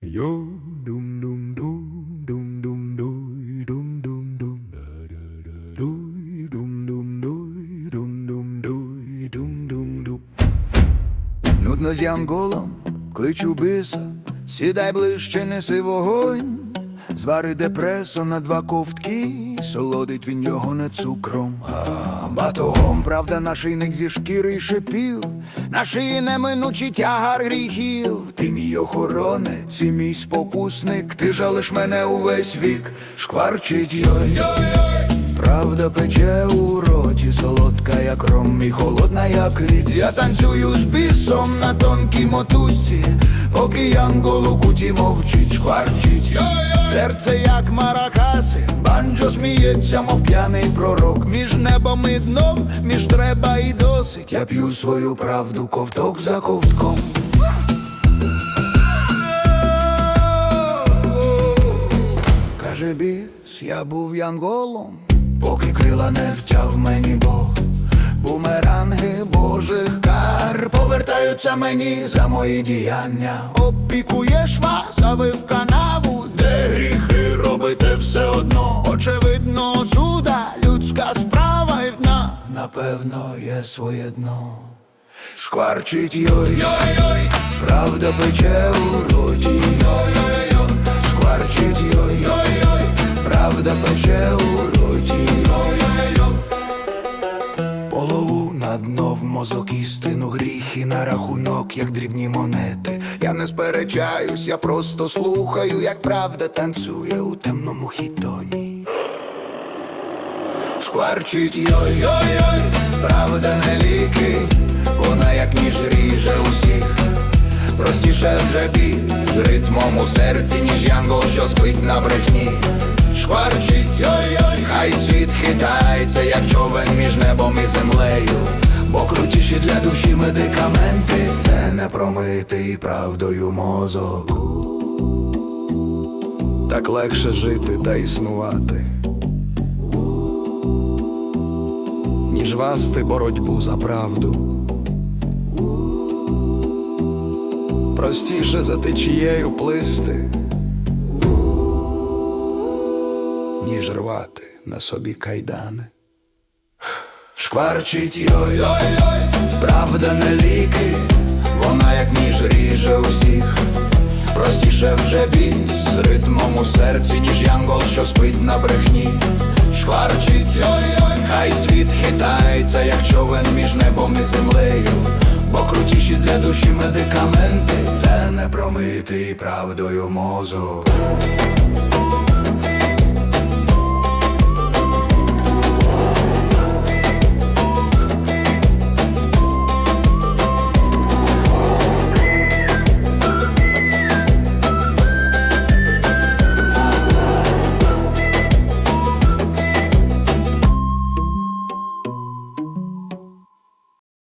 Yo dum dum dum dum dum doy dum dum doy dum dum doy dum dum dum Нудно з янголом, кличу биса, сідай ближче, неси вогонь, звари депресо на два ковтки, солодить він його не цукром, а батогом, правда, нашийник зі шкіри й шипів, на шиї неминучий тягар гріхів. Ти мій охоронець, і мій спокусник, ти жалиш мене увесь вік, шкварчить йой. Правда пече у роті, солодка, як ром, і холодна, як лід. Я танцюю з бісом на тонкій мотузці, поки янгол у куті мовчить, шкварчить. Серце, як маракаси, банджо сміється, мов п'яний пророк. Між небом і дном, між треба і досить. Я п'ю свою правду ковток за ковтком. Каже біс, я був янголом, поки крила не втяв мені Бог. Бумеранги божих кар повертаються мені за мої діяння. Опікуєш вас, в канаву, де гріхи робите все одно. Очевидно, суда, людська справа і вна. Напевно, є своє дно. Шкварчить йой, йой, правда пече у як дрібні монети. Я не сперечаюсь, я просто слухаю, як правда танцює у темному хітоні. Шкварчить йой-йой-йой, правда не ліки, вона як ніж ріже усіх. Простіше вже бій з ритмом у серці, ніж янгол, що спить на брехні. Шкварчить йой-йой, хай світ хитається, як човен між небом і землею. Бо крутіші для душі медикаменти це не промитий правдою мозок. Так легше жити та існувати. ніж вести боротьбу за правду. Простіше за течією плисти, ніж рвати на собі кайдани. Шкварчить йой-йой-йой, правда не ліки, вона як ніж ріже усіх. Простіше вже бій з ритмом у серці, ніж янгол, що спить на брехні. Шкварчить йой-йой, хай світ хитається, як човен між небом і землею. Бо крутіші для душі медикаменти це не промитий правдою мозок.